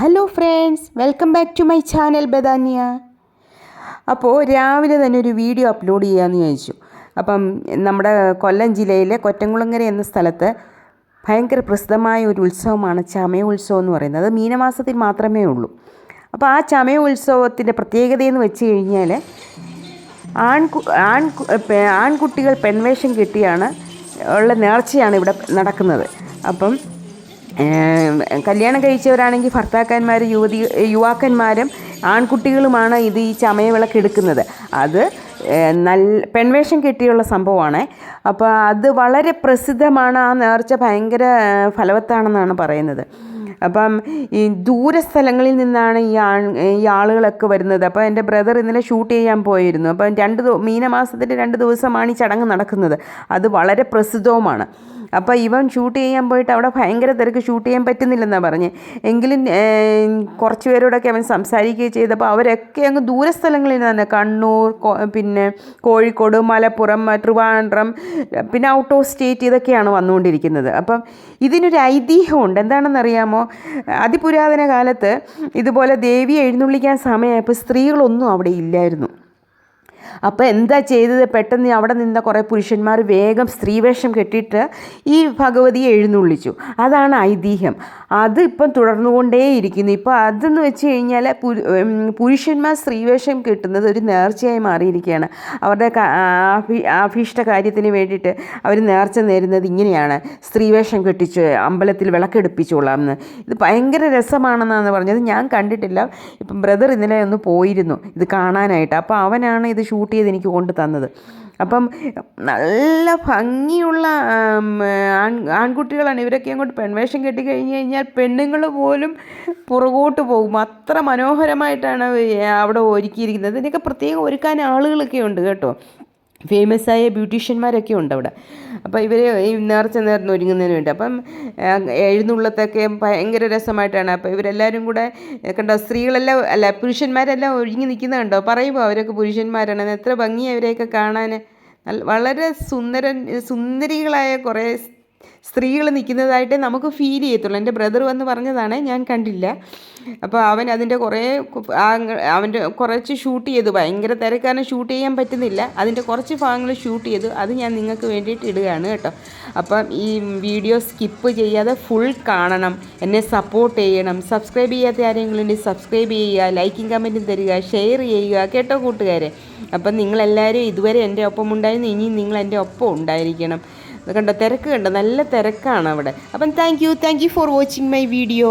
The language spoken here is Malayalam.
Hello friends welcome back to my channel Badania അപ്പോൾ രാവിലെ തന്നെ ഒരു വീഡിയോ അപ്ലോഡ് ചെയ്യാമെന്ന് ചോദിച്ചു അപ്പം നമ്മുടെ കൊല്ലം ജില്ലയിലെ കൊറ്റംകുളങ്ങര എന്ന സ്ഥലത്ത് ഭയങ്കര പ്രസിദ്ധമായ ഒരു ഉത്സവമാണ് ചമയ ഉത്സവം എന്ന് പറയുന്നത്. മീനമാസത്തിൽ മാത്രമേ ഉള്ളൂ. അപ്പോൾ ആ ചമയ ഉത്സവത്തിന്റെ പ്രത്യേകതയെന്ന് വെച്ച് കഴിഞ്ഞാൽ ആൺകു ആൺ ആൺകുട്ടികൾ പെൺവേഷം കെട്ടിയാണ് ഉള്ള നേർച്ചയാണ് ഇവിടെ നടക്കുന്നത്. അപ്പം കല്യാണം കഴിച്ചവരാണെങ്കിൽ ഭർത്താക്കന്മാർ യുവതി യുവാക്കന്മാരും ആൺകുട്ടികളുമാണ് ഇത് ഈ ചമയവിളക്ക് എടുക്കുന്നത്. അത് നല്ല പെൺവേഷം കെട്ടിയുള്ള സംഭവമാണ്. അപ്പോൾ അത് വളരെ പ്രസിദ്ധമാണ്. ആ നേർച്ച ഭയങ്കര ഫലവത്താണെന്നാണ് പറയുന്നത്. അപ്പം ഈ ദൂരസ്ഥലങ്ങളിൽ നിന്നാണ് ഈ ആൺ ഈ ആളുകളൊക്കെ വരുന്നത്. അപ്പോൾ എന്റെ ബ്രദർ ഇന്നലെ ഷൂട്ട് ചെയ്യാൻ പോയിരുന്നു. അപ്പം രണ്ട് മീനമാസത്തിന്റെ രണ്ട് ദിവസമാണ് ഈ ചടങ്ങ് നടക്കുന്നത്. അത് വളരെ പ്രസിദ്ധവുമാണ്. അപ്പോൾ ഇവൻ ഷൂട്ട് ചെയ്യാൻ പോയിട്ട് അവിടെ ഭയങ്കര തിരക്ക് ഷൂട്ട് ചെയ്യാൻ പറ്റുന്നില്ലെന്നാണ് പറഞ്ഞ്. എങ്കിലും കുറച്ച് പേരോടൊക്കെ അവൻ സംസാരിക്കുകയും ചെയ്തപ്പോൾ അവരൊക്കെ അങ്ങ് ദൂരസ്ഥലങ്ങളിൽ തന്നെ. കണ്ണൂർ പിന്നെ കോഴിക്കോട് മലപ്പുറം ട്രിവാൻഡ്രം പിന്നെ ഔട്ട് ഓഫ് സ്റ്റേറ്റ് ഇതൊക്കെയാണ് വന്നുകൊണ്ടിരിക്കുന്നത്. അപ്പം ഇതിനൊരു ഐതിഹ്യമുണ്ട്. എന്താണെന്നറിയാമോ? അതിപുരാതന കാലത്ത് ഇതുപോലെ ദേവിയെ എഴുന്നള്ളിക്കാൻ സമയമായപ്പോൾ സ്ത്രീകളൊന്നും അവിടെ ഇല്ലായിരുന്നു. അപ്പോൾ എന്താ ചെയ്തത്? പെട്ടെന്ന് അവിടെ നിന്ന കുറേ പുരുഷന്മാർ വേഗം സ്ത്രീവേഷം കെട്ടിയിട്ട് ഈ ഭഗവതിയെ എഴുന്നള്ളിച്ചു. അതാണ് ഐതിഹ്യം. അത് ഇപ്പം തുടർന്നുകൊണ്ടേയിരിക്കുന്നു. ഇപ്പോൾ അതെന്ന് വെച്ച് കഴിഞ്ഞാൽ പുരു- പുരുഷന്മാർ സ്ത്രീവേഷം കെട്ടുന്നത് ഒരു നേർച്ചയായി മാറിയിരിക്കുകയാണ്. അവരുടെ അഭീഷ്ട കാര്യത്തിന് വേണ്ടിയിട്ട് അവർ നേർച്ച നേരുന്നത് ഇങ്ങനെയാണ്. സ്ത്രീവേഷം കെട്ടിച്ച് അമ്പലത്തിൽ വിളക്കെടുപ്പിച്ചോളാം എന്ന് ഇത് ഭയങ്കര രസമാണെന്നാണ് പറഞ്ഞത്. ഞാൻ കണ്ടിട്ടില്ല. ഇപ്പം ബ്രദർ ഇന്നലെ ഒന്ന് പോയിരുന്നു. ഇത് കാണാനായിട്ട്. അപ്പോൾ അവനാണ് ഇത് ഷൂട്ട് ചെയ്ത് എനിക്ക് കൊണ്ട് തന്നത്. അപ്പം നല്ല ഭംഗിയുള്ള ആൺ ആൺകുട്ടികളാണ്. ഇവരൊക്കെ അങ്ങോട്ട് പെൺവേഷം കെട്ടി കഴിഞ്ഞ് കഴിഞ്ഞാൽ പെണ്ണുങ്ങൾ പോലും പുറകോട്ട് പോകും. അത്ര മനോഹരമായിട്ടാണ് അവിടെ ഒരുക്കിയിരിക്കുന്നത്. ഇതിനൊക്കെ പ്രത്യേകം ഒരുക്കാൻ ആളുകളൊക്കെ ഉണ്ട് കേട്ടോ. ഫേമസ് ആയ ബ്യൂട്ടീഷ്യന്മാരൊക്കെ ഉണ്ട് അവിടെ അപ്പോൾ ഇവർ ഈ നേർച്ച നേർന്ന് ഒരുങ്ങുന്നതിന് വേണ്ടി. അപ്പം എഴുന്നുള്ളത്തൊക്കെ ഭയങ്കര രസമായിട്ടാണ്. അപ്പോൾ ഇവരെല്ലാവരും കൂടെ കണ്ടോ സ്ത്രീകളെല്ലാം അല്ല പുരുഷന്മാരെല്ലാം ഒരുങ്ങി നിൽക്കുന്നത് കണ്ടോ? പറയുമ്പോൾ അവരൊക്കെ പുരുഷന്മാരാണ് എത്ര ഭംഗിയാണ് അവരെയൊക്കെ കാണാൻ വളരെ സുന്ദരൻ സുന്ദരികളായ കുറേ സ്ത്രീകൾ നിൽക്കുന്നതായിട്ട് നമുക്ക് ഫീൽ ചെയ്യത്തുള്ളൂ. എന്റെ ബ്രദർ വന്ന് പറഞ്ഞതാണ് ഞാൻ കണ്ടില്ല. അപ്പോൾ അവൻ അതിന്റെ കുറേ അവന്റെ കുറച്ച് ഷൂട്ട് ചെയ്തു. ഭയങ്കര തിരക്കാരനെ ഷൂട്ട് ചെയ്യാൻ പറ്റുന്നില്ല. അതിന്റെ കുറച്ച് ഭാഗങ്ങൾ ഷൂട്ട് ചെയ്തു. അത് ഞാൻ നിങ്ങൾക്ക് വേണ്ടിയിട്ട് ഇടുകയാണ് കേട്ടോ. അപ്പം ഈ വീഡിയോ സ്കിപ്പ് ചെയ്യാതെ ഫുൾ കാണണം. എന്നെ സപ്പോർട്ട് ചെയ്യണം. സബ്സ്ക്രൈബ് ചെയ്യാത്ത ആരെങ്കിലും ഉണ്ടെങ്കിൽ സബ്സ്ക്രൈബ് ചെയ്യുക ലൈക്കും കമന്റും തരിക ഷെയർ ചെയ്യുക കേട്ടോ കൂട്ടുകാരെ. അപ്പം നിങ്ങളെല്ലാവരും ഇതുവരെ എന്റെ ഒപ്പം ഉണ്ടായിരുന്നു ഇനിയും നിങ്ങൾ എന്റെ ഒപ്പം ഉണ്ടായിരിക്കണം. കണ്ടോ തിരക്ക് കണ്ടോ? നല്ല തിരക്കാണ് അവിടെ അപ്പം thank you thank you for watching my video